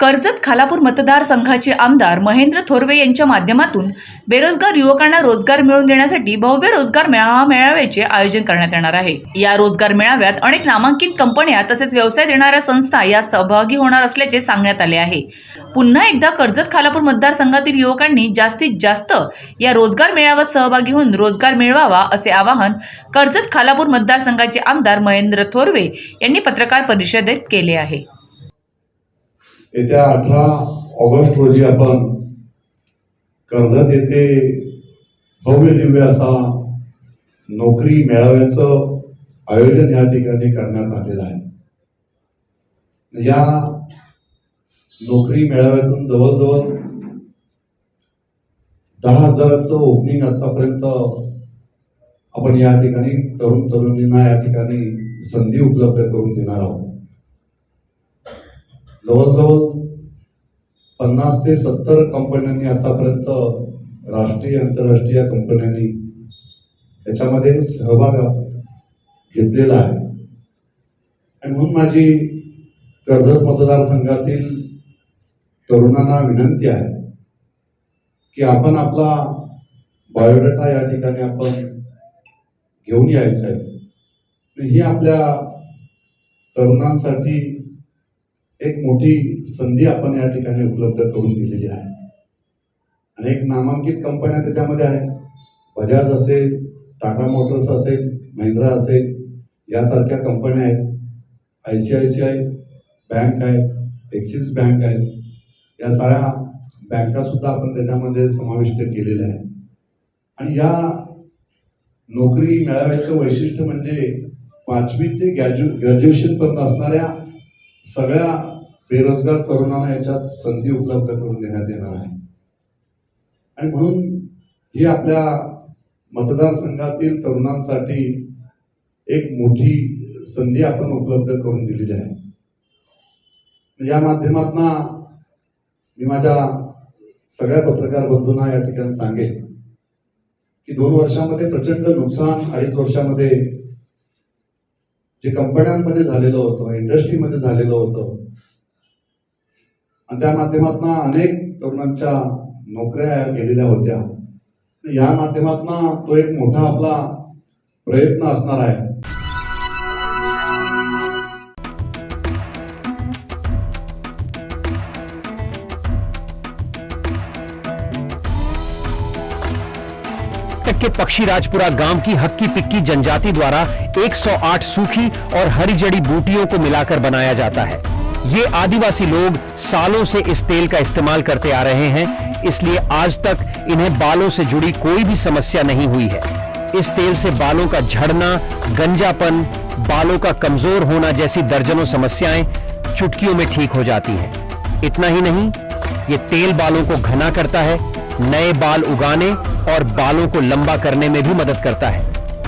कर्जत खालापूर मतदारसंघाचे आमदार महेंद्र थोरवे यांच्या माध्यमातून बेरोजगार युवकांना रोजगार मिळवून देण्यासाठी भव्य रोजगार मेळावा मेळाव्याचे आयोजन करण्यात येणार आहे. या रोजगार मेळाव्यात अनेक नामांकित कंपन्या तसेच व्यवसाय देणाऱ्या संस्था या सहभागी होणार असल्याचे सांगण्यात आले आहे. पुन्हा एकदा कर्जत खालापूर मतदारसंघातील युवकांनी जास्तीत जास्त या रोजगार मेळाव्यात सहभागी होऊन रोजगार मिळवावा असे आवाहन कर्जत खालापूर मतदारसंघाचे आमदार महेंद्र थोरवे यांनी पत्रकार परिषदेत केले आहे. येत्या अठरा ऑगस्ट रोजी आपण कर्जत येथे भव्य दिव्य असा नोकरी मेळाव्याचं आयोजन या ठिकाणी करण्यात आलेलं आहे. या नोकरी मेळाव्यातून जवळजवळ दहा हजाराचं ओपनिंग आतापर्यंत आपण या ठिकाणी तरुण तरुणींना या ठिकाणी संधी उपलब्ध करून देणार आहोत. जवळजवळ पन्नास ते सत्तर कंपन्यांनी आतापर्यंत राष्ट्रीय आंतरराष्ट्रीय कंपन्यांनी याच्यामध्ये सहभाग घेतलेला आहे. आणि म्हणून माझी कर्जत मतदारसंघातील तरुणांना विनंती आहे की आपण आपला बायोडाटा या ठिकाणी आपण घेऊन यायचा आहे. ही आपल्या तरुणांसाठी एक मोठी संधी आपण या ठिकाणी उपलब्ध करून दिलेली आहे. अनेक नामांकित कंपन्या त्याच्यामध्ये आहेत. बजाज असेल टाटा मोटर्स असेल महिंद्रा असेल यासारख्या कंपन्या आहेत. I C I C I bank आहे ॲक्सिस बँक आहे. या साऱ्या बँकासुद्धा आपण त्याच्यामध्ये समाविष्ट केलेल्या आहेत. आणि या नोकरी मेळाव्याचं वैशिष्ट्य म्हणजे पाचवी ते ग्रॅज्यु ग्रॅज्युएशनपर्यंत असणाऱ्या सगळ्या बेरोजगार तरुणांना याच्यात संधी उपलब्ध करून देण्यात येणार आहे. आणि म्हणून ही आपल्या मतदारसंघातील तरुणांसाठी एक मोठी संधी आपण उपलब्ध करून दिलेली आहे. या माध्यमातून मी माझ्या सगळ्या पत्रकार बंधूंना या ठिकाणी सांगेन की दोन वर्षामध्ये प्रचंड नुकसान अडीच वर्षामध्ये जे कंपन्यांमध्ये झालेलं होतं इंडस्ट्रीमध्ये झालेलं होतं आणि अनेक तरुणांच्या नोकऱ्या होत्या. या माध्यमातून तो एक मोठा आपला प्रयत्न असणार आहे. के पक्षी राजपुरा गाँव की हक्की पिक्की जनजाति द्वारा 108 सूखी और हरी जड़ी बूटियों को मिलाकर बनाया जाता है। ये आदिवासी लोग सालों से इस तेल का इस्तेमाल करते आ रहे हैं, इसलिए आज तक इन्हें बालों से जुड़ी कोई भी समस्या नहीं हुई है। इस तेल से बालों का झड़ना, गंजापन, बालों का कमज़ोर होना जैसी दर्जनों समस्याएँ चुटकियों में ठीक हो जाती हैं। इतना ही नहीं, ये तेल बालों को घना करता है, नए बाल उगाने और बालों को लंबा करने में भी मदद करता है।